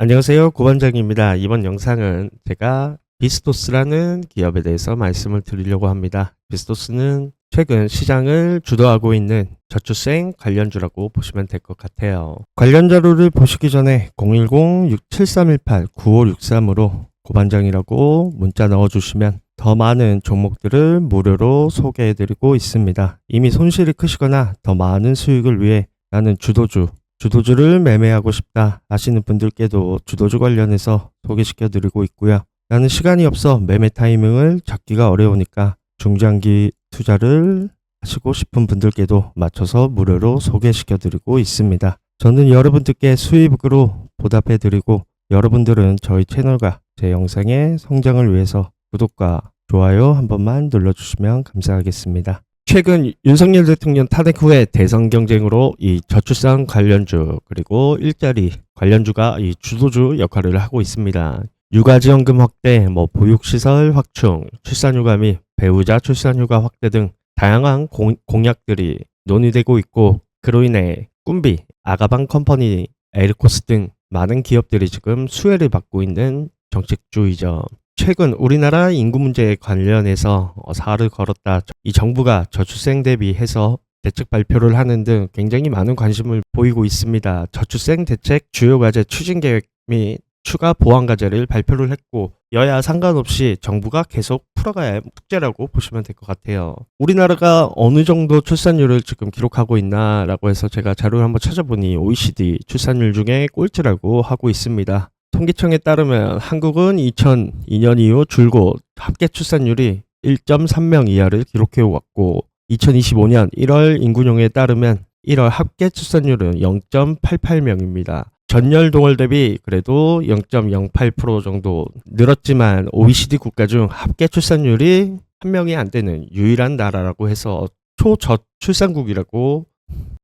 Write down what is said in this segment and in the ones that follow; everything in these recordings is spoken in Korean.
안녕하세요. 고반장입니다. 이번 영상은 제가 비스토스라는 기업에 대해서 말씀을 드리려고 합니다. 비스토스는 최근 시장을 주도하고 있는 저출생 관련주라고 보시면 될 것 같아요. 관련 자료를 보시기 전에 010-7318-9563으로 고반장이라고 문자 넣어주시면 더 많은 종목들을 무료로 소개해드리고 있습니다. 이미 손실이 크시거나 더 많은 수익을 위해 나는 주도주, 주도주를 매매하고 싶다 하시는 분들께도 주도주 관련해서 소개시켜 드리고 있고요. 나는 시간이 없어 매매 타이밍을 잡기가 어려우니까 중장기 투자를 하시고 싶은 분들께도 맞춰서 무료로 소개시켜 드리고 있습니다. 저는 여러분들께 수입으로 보답해 드리고 여러분들은 저희 채널과 제 영상의 성장을 위해서 구독과 좋아요 한 번만 눌러주시면 감사하겠습니다. 최근 윤석열 대통령 탄핵 후에 대선 경쟁으로 이 저출산 관련주 그리고 일자리 관련주가 이 주도주 역할을 하고 있습니다. 육아지원금 확대, 뭐 보육시설 확충, 출산휴가 및 배우자 출산휴가 확대 등 다양한 공, 공약들이 논의되고 있고 그로 인해 꿈비, 아가방 컴퍼니, 에르코스 등 많은 기업들이 지금 수혜를 받고 있는 정책주이죠. 최근 우리나라 인구 문제에 관련해서 어, 사활을 걸었다. 이 정부가 저출생 대비해서 대책 발표를 하는 등 굉장히 많은 관심을 보이고 있습니다. 저출생 대책 주요 과제 추진 계획 및 추가 보완 과제를 발표를 했고 여야 상관없이 정부가 계속 풀어가야 할 숙제라고 보시면 될 것 같아요. 우리나라가 어느 정도 출산율을 지금 기록하고 있나라고 해서 제가 자료를 한번 찾아보니 OECD 출산율 중에 꼴찌라고 하고 있습니다. 통계청에 따르면 한국은 2002년 이후 줄곧 합계 출산율이 1.3명 이하를 기록해 왔고 2025년 1월 인구령에 따르면 1월 합계 출산율은 0.88명입니다. 전년 동월 대비 그래도 0.08% 정도 늘었지만 OECD 국가 중 합계 출산율이 한 명이 안 되는 유일한 나라라고 해서 초저출산국이라고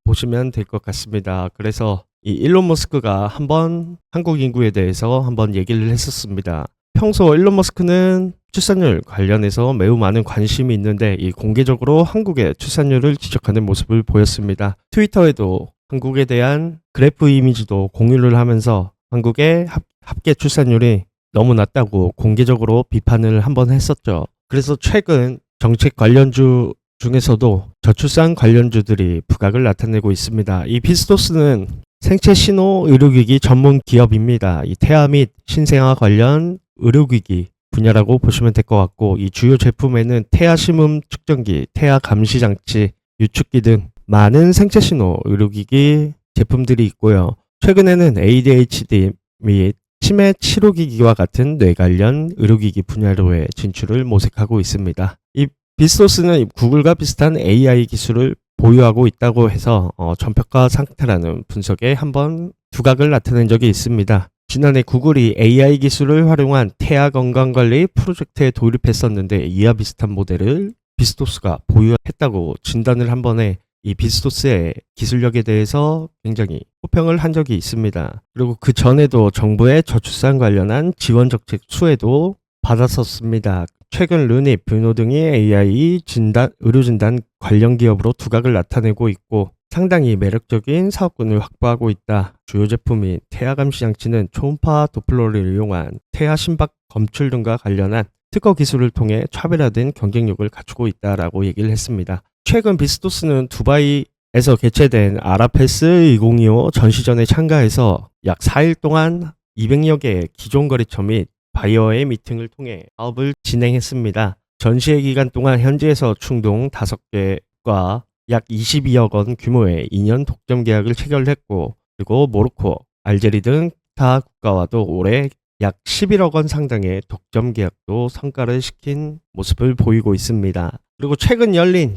보시면 될 것 같습니다. 그래서 이 일론 머스크가 한번 한국 인구에 대해서 한번 얘기를 했었습니다. 평소 일론 머스크는 출산율 관련해서 매우 많은 관심이 있는데 이 공개적으로 한국의 출산율을 지적하는 모습을 보였습니다. 트위터에도 한국에 대한 그래프 이미지도 공유를 하면서 한국의 합, 합계 출산율이 너무 낮다고 공개적으로 비판을 한번 했었죠. 그래서 최근 정책 관련주 중에서도 저출산 관련주들이 부각을 나타내고 있습니다. 이 비스토스는 생체 신호 의료기기 전문 기업입니다. 이 태아 및 신생아 관련 의료기기 분야라고 보시면 될 것 같고 이 주요 제품에는 태아 심음 측정기, 태아 감시 장치, 유축기 등 많은 생체 신호 의료기기 제품들이 있고요. 최근에는 ADHD 및 치매 치료기기와 같은 뇌 관련 의료기기 분야로의 진출을 모색하고 있습니다. 이 비스토스는 구글과 비슷한 AI 기술을 보유하고 있다고 해서 어, 전평가 상태라는 분석에 한번 두각을 나타낸 적이 있습니다. 지난해 구글이 AI 기술을 활용한 태아 건강관리 프로젝트에 돌입했었는데 이와 비슷한 모델을 비스토스가 보유했다고 진단을 한 번에 이 비스토스의 기술력에 대해서 굉장히 호평을 한 적이 있습니다. 그리고 그 전에도 정부의 저출산 관련한 지원 정책 수혜도 받았었습니다. 최근 르니, 뷰노 등이 AI 진단, 의료진단 관련 기업으로 두각을 나타내고 있고 상당히 매력적인 사업군을 확보하고 있다. 주요 제품인 태아 감시 장치는 초음파 도플러를 이용한 태아 심박 검출 등과 관련한 특허 기술을 통해 차별화된 경쟁력을 갖추고 있다라고 얘기를 했습니다. 최근 비스토스는 두바이 에서 개최된 아라페스 2025 전시전에 참가해서 약 4일 동안 200여 개의 기존 거래처 및 바이어의 미팅을 통해 사업을 진행했습니다. 전시회 기간 동안 현지에서 충동 5개과 약 22억 원 규모의 2년 독점 계약을 체결했고 그리고 모로코, 알제리 등타 국가와도 올해 약 11억 원 상당의 독점 계약도 성과를 시킨 모습을 보이고 있습니다. 그리고 최근 열린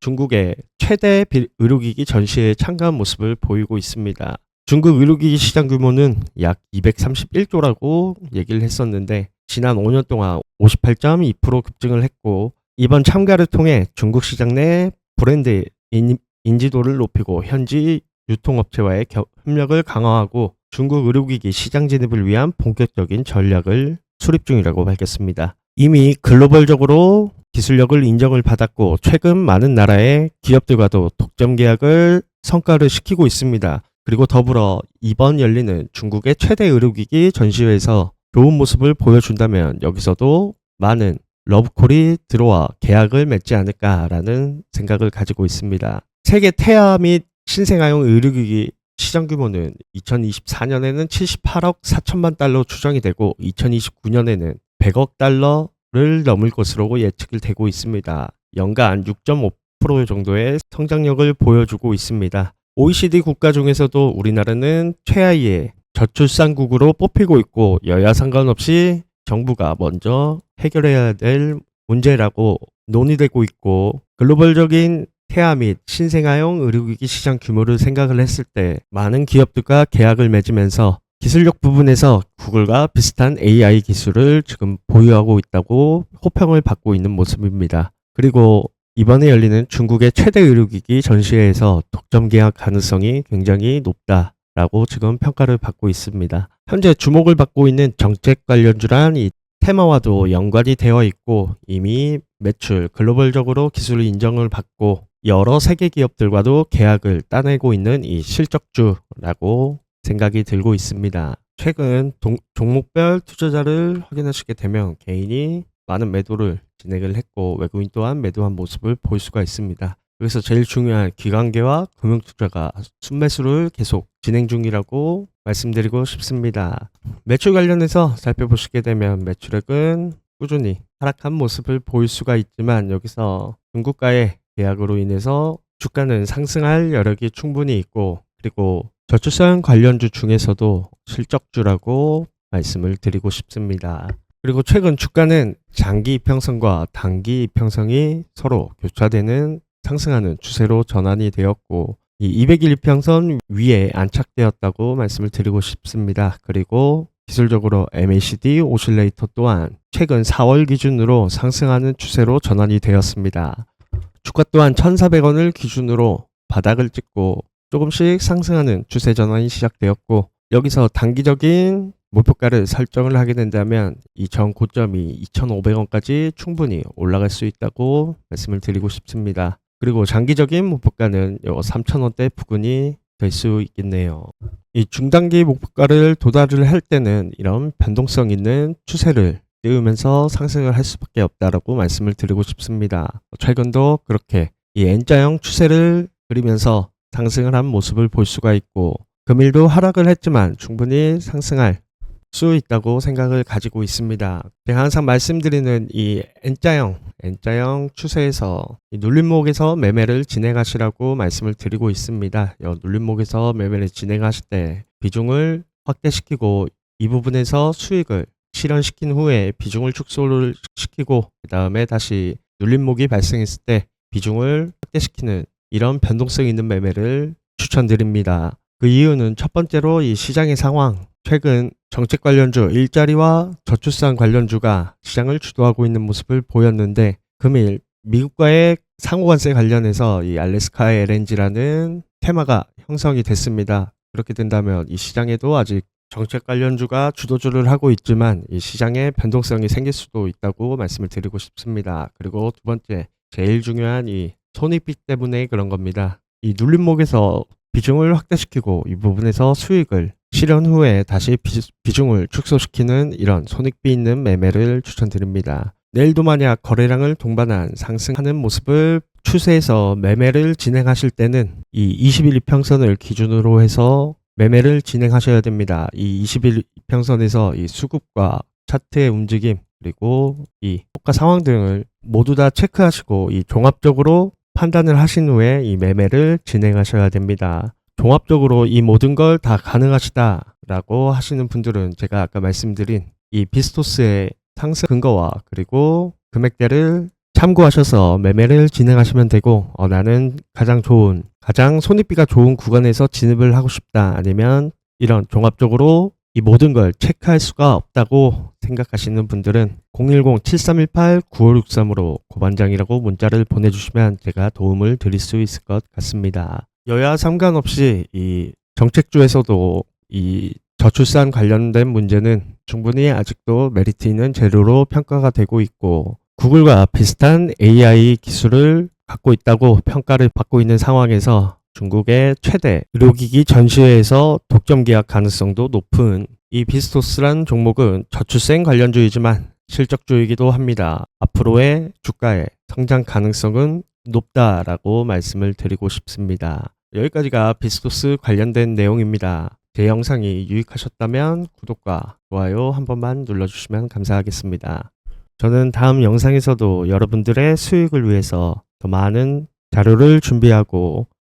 중국의 최대 비- 의료기기 전시회에 참가한 모습을 보이고 있습니다. 중국 의료기기 시장 규모는 약 231조라고 얘기를 했었는데 지난 5년 동안 58.2% 급증을 했고 이번 참가를 통해 중국 시장 내 브랜드 인, 인지도를 높이고 현지 유통업체와의 겨- 협력을 강화하고 중국 의료기기 시장 진입을 위한 본격적인 전략을 수립 중이라고 밝혔습니다. 이미 글로벌적으로 기술력을 인정을 받았고 최근 많은 나라의 기업들과도 독점 계약을 성과를 시키고 있습니다. 그리고 더불어 이번 열리는 중국의 최대 의료기기 전시회에서 좋은 모습을 보여준다면 여기서도 많은 러브콜이 들어와 계약을 맺지 않을까라는 생각을 가지고 있습니다. 세계 태아 및 신생아용 의료기기 시장 규모는 2024년에는 78억 4천만 달러 추정이 되고 2029년에는 100억 달러를 넘을 것으로 예측을 되고 있습니다. 연간 6.5% 정도의 성장력을 보여주고 있습니다. OECD 국가 중에서도 우리나라는 최하위의 저출산국으로 뽑히고 있고 여야 상관없이 정부가 먼저 해결해야 될 문제라고 논의되고 있고 글로벌적인 태아 및 신생아용 의료기기 시장 규모를 생각을 했을 때 많은 기업들과 계약을 맺으면서 기술력 부분에서 구글과 비슷한 AI 기술을 지금 보유하고 있다고 호평을 받고 있는 모습입니다. 그리고 이번에 열리는 중국의 최대 의료기기 전시회에서 독점 계약 가능성이 굉장히 높다라고 지금 평가를 받고 있습니다. 현재 주목을 받고 있는 정책 관련주란 이 테마와도 연관이 되어 있고 이미 매출 글로벌적으로 기술 인정을 받고 여러 세계 기업들과도 계약을 따내고 있는 이 실적주라고 생각이 들고 있습니다. 최근 동- 종목별 투자자를 확인하시게 되면 개인이 많은 매도를 진행을 했고 외국인 또한 매도한 모습을 볼 수가 있습니다. 그래서 제일 중요한 기관계와 금융투자가 순매수를 계속 진행 중이라고 말씀드리고 싶습니다. 매출 관련해서 살펴보시게 되면 매출액은 꾸준히 하락한 모습을 보일 수가 있지만 여기서 중국과의 계약으로 인해서 주가는 상승할 여력이 충분히 있고 그리고 저출산 관련주 중에서도 실적주라고 말씀을 드리고 싶습니다. 그리고 최근 주가는 장기 이평선과 단기 이평선이 서로 교차되는 상승하는 추세로 전환이 되었고 이 200일 이평선 위에 안착되었다고 말씀을 드리고 싶습니다. 그리고 기술적으로 MACD 오실레이터 또한 최근 4월 기준으로 상승하는 추세로 전환이 되었습니다. 주가 또한 1,400원을 기준으로 바닥을 찍고 조금씩 상승하는 추세 전환이 시작되었고 여기서 단기적인 목표가를 설정을 하게 된다면 이 전 고점이 2,500원까지 충분히 올라갈 수 있다고 말씀을 드리고 싶습니다. 그리고 장기적인 목표가는 3,000원대 부근이 될 수 있겠네요. 이 중단기 목표가를 도달을 할 때는 이런 변동성 있는 추세를 띄우면서 상승을 할 수밖에 없다라고 말씀을 드리고 싶습니다. 최근도 그렇게 이 N자형 추세를 그리면서 상승을 한 모습을 볼 수가 있고 금일도 하락을 했지만 충분히 상승할 수 있다고 생각을 가지고 있습니다. 제가 항상 말씀드리는 이 N자형, N자형 추세에서 이 눌림목에서 매매를 진행하시라고 말씀을 드리고 있습니다. 이 눌림목에서 매매를 진행하실 때 비중을 확대시키고 이 부분에서 수익을 실현시킨 후에 비중을 축소를 시키고 그 다음에 다시 눌림목이 발생했을 때 비중을 확대시키는 이런 변동성 있는 매매를 추천드립니다. 그 이유는 첫 번째로 이 시장의 상황, 최근 정책 관련주, 일자리와 저출산 관련주가 시장을 주도하고 있는 모습을 보였는데 금일 미국과의 상호 관세 관련해서 이 알래스카 LNG라는 테마가 형성이 됐습니다. 그렇게 된다면 이 시장에도 아직 정책 관련주가 주도주를 하고 있지만 이 시장에 변동성이 생길 수도 있다고 말씀을 드리고 싶습니다. 그리고 두 번째, 제일 중요한 이 손익빛 때문에 그런 겁니다. 이 눌림목에서 비중을 확대시키고 이 부분에서 수익을 실현 후에 다시 비, 중을 축소시키는 이런 손익비 있는 매매를 추천드립니다. 내일도 만약 거래량을 동반한 상승하는 모습을 추세에서 매매를 진행하실 때는 이 20일 이평선을 기준으로 해서 매매를 진행하셔야 됩니다. 이 20일 이평선에서 이 수급과 차트의 움직임 그리고 이 호가 상황 등을 모두 다 체크하시고 이 종합적으로 판단을 하신 후에 이 매매를 진행하셔야 됩니다. 종합적으로 이 모든 걸 다 가능하시다 라고 하시는 분들은 제가 아까 말씀드린 이 비스토스의 상승 근거와 그리고 금액대를 참고하셔서 매매를 진행하시면 되고 어, 나는 가장 좋은 가장 손익비가 좋은 구간에서 진입을 하고 싶다 아니면 이런 종합적으로 이 모든 걸 체크할 수가 없다고 생각하시는 분들은 010-7318-9563으로 고반장이라고 문자를 보내주시면 제가 도움을 드릴 수 있을 것 같습니다. 여야 상관없이 이 정책주에서도 이 저출산 관련된 문제는 충분히 아직도 메리트 있는 재료로 평가가 되고 있고 구글과 비슷한 AI 기술을 갖고 있다고 평가를 받고 있는 상황에서 중국의 최대 의료기기 전시회에서 독점 계약 가능성도 높은 이 비스토스란 종목은 저출생 관련주이지만 실적주이기도 합니다. 앞으로의 주가의 성장 가능성은 높다라고 말씀을 드리고 싶습니다. 여기까지가 비스토스 관련된 내용입니다. 제 영상이 유익하셨다면 구독과 좋아요 한 번만 눌러주시면 감사하겠습니다. 저는 다음 영상에서도 여러분들의 수익을 위해서 더 많은 자료를 준비하고 더